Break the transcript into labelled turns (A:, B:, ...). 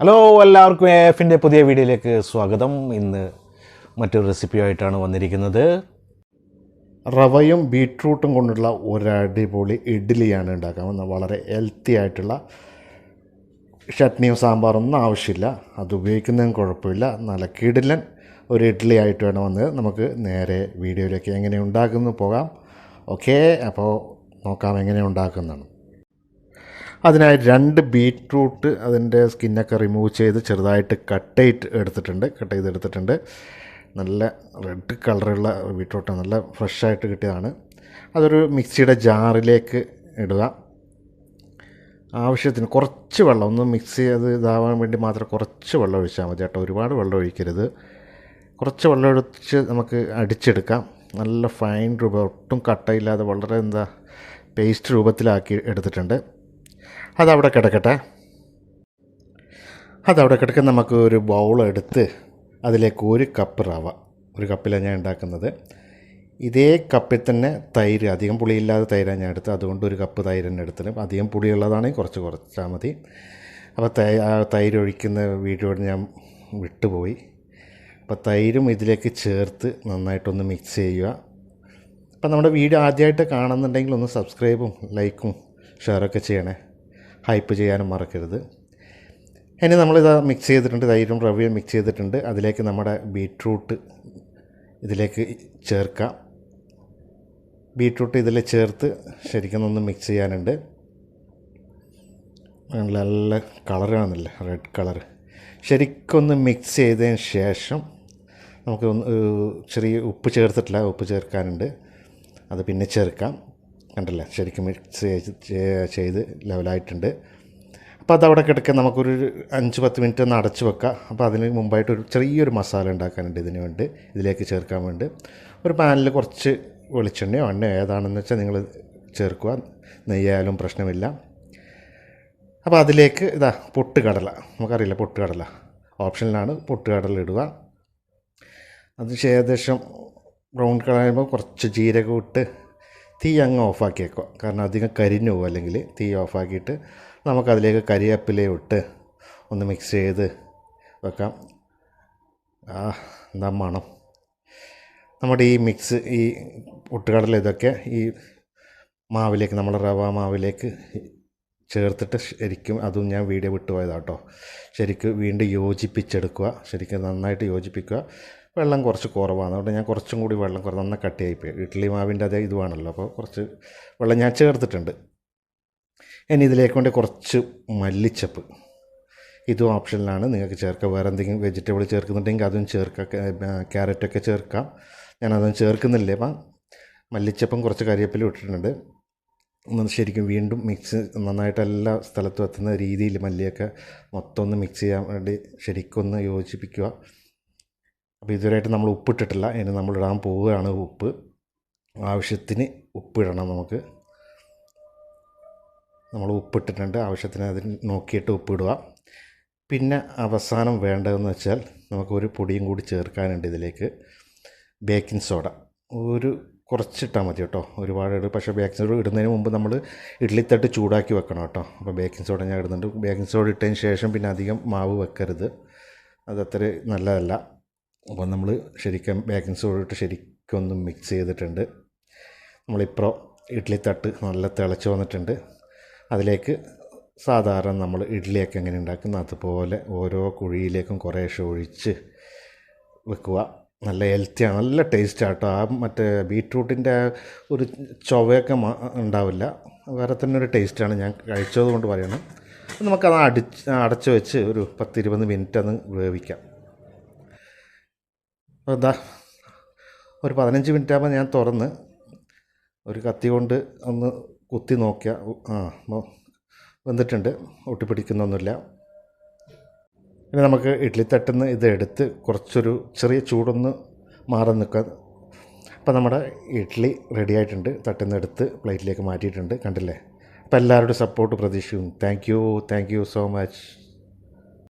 A: Hello എല്ലാവർക്കും എഫിന്റെ പുതിയ വീഡിയോയിലേക്ക് സ്വാഗതം. ഇന്ന് മറ്റൊരു റെസിപ്പിയായിട്ടാണ് വന്നിരിക്കുന്നത്.
B: റവയും ബീട്രൂട്ടും കൊണ്ടുള്ള ഒരടിപൊളി ഇഡ്ഡലിയാണ് ഉണ്ടാക്കാൻ വളരെ ഹെൽത്തി ആയിട്ടുള്ള ചട്നിയും സാമ്പാറൊന്നും ആവശ്യമില്ല. അത് ഉപയോഗിക്കുന്നതും കുഴപ്പമില്ല. നല്ല കിടിലൻ ഒരു ഇഡ്ഡലി ആയിട്ട് വേണം വന്ന് നമുക്ക് നേരെ വീഡിയോയിലേക്ക് എങ്ങനെ ഉണ്ടാക്കുന്നു പോകാം. ഓക്കേ അപ്പോൾ നോക്കാം എങ്ങനെ ഉണ്ടാക്കുന്നതാണ്. അതിനായി രണ്ട് ബീറ്റ്റൂട്ട് അതിന്റെ സ്കിന്നൊക്കെ റിമൂവ് ചെയ്ത് ചെറുതായിട്ട് കട്ട് ചെയ്ത് എടുത്തിട്ടുണ്ട് കട്ട് ചെയ്ത് എടുത്തിട്ടുണ്ട്. നല്ല റെഡ് കളറുള്ള ബീറ്റ്റൂട്ട് നല്ല ഫ്രഷായിട്ട് കിട്ടിയതാണ്. അതൊരു മിക്സിയുടെ ജാറിലേക്ക് ഇടുക. ആവശ്യത്തിന് കുറച്ച് വെള്ളം ഒന്ന് മിക്സ് ചെയ്ത് ഇതാവാൻ വേണ്ടി മാത്രം കുറച്ച് വെള്ളം ഒഴിച്ചാൽ മതി കേട്ടോ. ഒരുപാട് വെള്ളം ഒഴിക്കരുത്. കുറച്ച് വെള്ളം ഒഴിച്ച് നമുക്ക് അടിച്ചെടുക്കാം. നല്ല ഫൈൻ രൂപ ഒട്ടും കട്ടയില്ലാതെ വളരെ എന്താ പേസ്റ്റ് രൂപത്തിലാക്കി എടുത്തിട്ടുണ്ട്. അതവിടെ കിടക്കട്ടെ. അതവിടെ കിടക്കാൻ നമുക്ക് ഒരു ബൗൾ എടുത്ത് അതിലേക്ക് ഒരു കപ്പ് റവ. ഒരു കപ്പിലാണ് ഞാൻ ഉണ്ടാക്കുന്നത്. ഇതേ കപ്പിൽ തന്നെ തൈര് അധികം പുളിയില്ലാതെ തൈരാണ് ഞാൻ എടുത്തത്. അതുകൊണ്ട് ഒരു കപ്പ് തൈര് തന്നെ എടുത്തത് അധികം പുളിയുള്ളതാണെങ്കിൽ കുറച്ച് കുറച്ചാൽ മതി. അപ്പോൾ തൈ തൈര് ഒഴിക്കുന്ന വീഡിയോ ഞാൻ വിട്ടുപോയി. അപ്പോൾ തൈരും ഇതിലേക്ക് ചേർത്ത് നന്നായിട്ടൊന്ന് മിക്സ് ചെയ്യുക. അപ്പോൾ നമ്മുടെ വീഡിയോ ആദ്യമായിട്ട് കാണുന്നുണ്ടെങ്കിൽ ഒന്ന് സബ്സ്ക്രൈബും ലൈക്കും ഷെയറൊക്കെ ചെയ്യണേ. ഹൈപ്പ് ചെയ്യാനും മറക്കരുത്. ഇനി നമ്മളിത് മിക്സ് ചെയ്തിട്ടുണ്ട്. തൈരും റവയും മിക്സ് ചെയ്തിട്ടുണ്ട്. അതിലേക്ക് നമ്മുടെ ബീട്രൂട്ട് ഇതിലേക്ക് ചേർക്കാം. ബീട്രൂട്ട് ഇതിൽ ചേർത്ത് ശരിക്കും ഒന്ന് മിക്സ് ചെയ്യാനുണ്ട്. നല്ല കളറാണല്ലേ റെഡ് കളർ ശരിക്കൊന്ന് മിക്സ് ചെയ്തതിന് ശേഷം നമുക്ക് ഒന്ന് ചെറിയ ഉപ്പ് ചേർത്തിട്ടില്ല. ഉപ്പ് ചേർക്കാനുണ്ട്. അത് പിന്നെ ചേർക്കാം. കണ്ടല്ലേ? ശരിക്കും മിക്സ് ചെയ്ത് ലെവലായിട്ടുണ്ട്. അപ്പോൾ അതവിടെ കിടക്കാൻ നമുക്കൊരു അഞ്ച് പത്ത് മിനിറ്റ് ഒന്ന് അടച്ച് വെക്കാം. അപ്പോൾ അതിന് മുമ്പായിട്ട് ഒരു ചെറിയൊരു മസാല ഉണ്ടാക്കാനുണ്ട് ഇതിന് വേണ്ടി. ഇതിലേക്ക് ചേർക്കാൻ വേണ്ടി. ഒരു പാനിൽ കുറച്ച് വെളിച്ചെണ്ണയോ എണ്ണയോ ഏതാണെന്ന് വെച്ചാൽ നിങ്ങൾ ചേർക്കുക. നെയ്യായാലും പ്രശ്നമില്ല. അപ്പോൾ അതിലേക്ക് ഇതാ പൊട്ടുകടല. നമുക്കറിയില്ല പൊട്ടുകടല. ഓപ്ഷനിലാണ് പൊട്ടുകടല ഇടുക. അത് ഏകദേശം ബ്രൗൺ കളർ കുറച്ച് ജീരകം ഇട്ട് തീ അങ്ങ് ഓഫാക്കിയേക്കുക. കാരണം അധികം കരിഞ്ഞു പോകും. അല്ലെങ്കിൽ തീ ഓഫാക്കിയിട്ട് നമുക്കതിലേക്ക് കരിവേപ്പിലയും ഇട്ട് ഒന്ന് മിക്സ് ചെയ്ത് വെക്കാം. ആ എന്താ മണം. നമ്മുടെ ഈ മിക്സ് ഈ പൊട്ടുകടല ഇതൊക്കെ ഈ മാവിലേക്ക് നമ്മുടെ റവ മാവിലേക്ക് ചേർത്തിട്ട് ശരിക്കും അതും ഞാൻ വീഡിയോ വിട്ടുപോയതാട്ടോ. ശരിക്കും വീണ്ടും യോജിപ്പിച്ചെടുക്കുക. ശരിക്കും നന്നായിട്ട് യോജിപ്പിക്കുക. വെള്ളം കുറച്ച് കുറവാണ്. അതുകൊണ്ട് ഞാൻ കുറച്ചും കൂടി വെള്ളം കുറച്ച് നന്നായി കട്ടിയായിപ്പോയി ഇഡ്ഡലി മാവിന്റെ അതേ ഇതുവാണല്ലോ. അപ്പോൾ കുറച്ച് വെള്ളം ഞാൻ ചേർത്തിട്ടുണ്ട്. ഇനി ഇതിലേക്ക് കൊണ്ട് കുറച്ച് മല്ലിച്ചപ്പ്. ഇതും ഓപ്ഷനിലാണ്. നിങ്ങൾക്ക് ചേർക്കുക വേറെ എന്തെങ്കിലും വെജിറ്റബിൾ ചേർക്കുന്നുണ്ടെങ്കിൽ അതും ചേർക്കാം. ക്യാരറ്റൊക്കെ ചേർക്കാം. ഞാൻ ഞാനതൊന്നും ചേർക്കുന്നില്ല. അപ്പം മല്ലിച്ചപ്പും കുറച്ച് കരിവേപ്പിലും ഇട്ടിട്ടുണ്ട്. ഒന്ന് ശരിക്കും വീണ്ടും മിക്സ് നന്നായിട്ട് എല്ലാ സ്ഥലത്തും എത്തുന്ന രീതിയിൽ മല്ലിയൊക്കെ മൊത്തം ഒന്ന് മിക്സ് ചെയ്യാൻ വേണ്ടി ശരിക്കും ഒന്ന് യോജിപ്പിക്കുക. അപ്പോൾ ഇതുവരെയായിട്ട് നമ്മൾ ഉപ്പിട്ടിട്ടില്ല. ഇനി നമ്മൾ ഇടാൻ പോവുകയാണ് ഉപ്പ്. ആവശ്യത്തിന് ഉപ്പിടണം നമുക്ക്. നമ്മൾ ഉപ്പിട്ടിട്ടുണ്ട്. ആവശ്യത്തിന് അതിന് നോക്കിയിട്ട് ഉപ്പിടുക. പിന്നെ അവസാനം വേണ്ടതെന്ന് വെച്ചാൽ നമുക്കൊരു പൊടിയും കൂടി ചേർക്കാനുണ്ട് ഇതിലേക്ക്. Baking soda. ഒരു കുറച്ചിട്ടാൽ മതി കേട്ടോ. ഒരുപാട് ഇടും പക്ഷേ ബേക്കിംഗ് സോഡ ഇടുന്നതിന് മുമ്പ് നമ്മൾ ഇഡ്ലിത്തട്ട് ചൂടാക്കി വെക്കണം കേട്ടോ. അപ്പോൾ ബേക്കിംഗ് സോഡ ഞാൻ ഇടുന്നുണ്ട്. ബേക്കിംഗ് സോഡ ഇട്ടതിന് ശേഷം പിന്നെ അധികം മാവ് വെക്കരുത്. അതത്ര നല്ലതല്ല. അപ്പോൾ നമ്മൾ ശരിക്കും ബേക്കിംഗ് സോഡ ഇട്ട് ശരിക്കും ഒന്ന് മിക്സ് ചെയ്തിട്ടുണ്ട് നമ്മളിപ്പോൾ ഇഡ്ഡലി തട്ട് നല്ല തിളച്ച് വന്നിട്ടുണ്ട്. അതിലേക്ക് സാധാരണ നമ്മൾ ഇഡ്ഡലിയൊക്കെ എങ്ങനെ ഉണ്ടാക്കുന്ന അതുപോലെ ഓരോ കുഴിയിലേക്കും കുറേശ്ശെ ഒഴിച്ച് വെക്കുക. നല്ല ഹെൽത്തിയാണ് നല്ല ടേസ്റ്റ് ആട്ടോ ആ മറ്റേ ബീട്രൂട്ടിന്റെ ഒരു ചൊവയൊക്കെ ഉണ്ടാവില്ല വേറെ തന്നെ ഒരു ടേസ്റ്റാണ് ഞാൻ കഴിച്ചത് കൊണ്ട് പറയണം നമുക്കത് അടിച്ച് അടച്ച് വെച്ച് ഒരു പത്തിരുപത് മിനിറ്റ് അത് വേവിക്കാം. ഇതാ ഒരു പതിനഞ്ച് മിനിറ്റ് ആകുമ്പോൾ ഞാൻ തുറന്ന് ഒരു കത്തി കൊണ്ട് ഒന്ന് കുത്തി നോക്കിയ ആ വന്നിട്ടുണ്ട്. ഒട്ടിപ്പിടിക്കുന്നൊന്നുമില്ല. ഇനി നമുക്ക് ഇഡ്ഡലി തട്ടുന്ന ഇത് എടുത്ത് കുറച്ചൊരു ചെറിയ ചൂടൊന്ന് മാറി നിൽക്കാൻ അപ്പം നമ്മുടെ ഇഡ്ഡലി റെഡി ആയിട്ടുണ്ട്. നിന്ന് എടുത്ത് പ്ലേറ്റിലേക്ക് മാറ്റിയിട്ടുണ്ട്. കണ്ടില്ലേ? അപ്പോൾ എല്ലാവരുടെ സപ്പോർട്ട് പ്രതീക്ഷിക്കുന്നു. Thank you thank you so much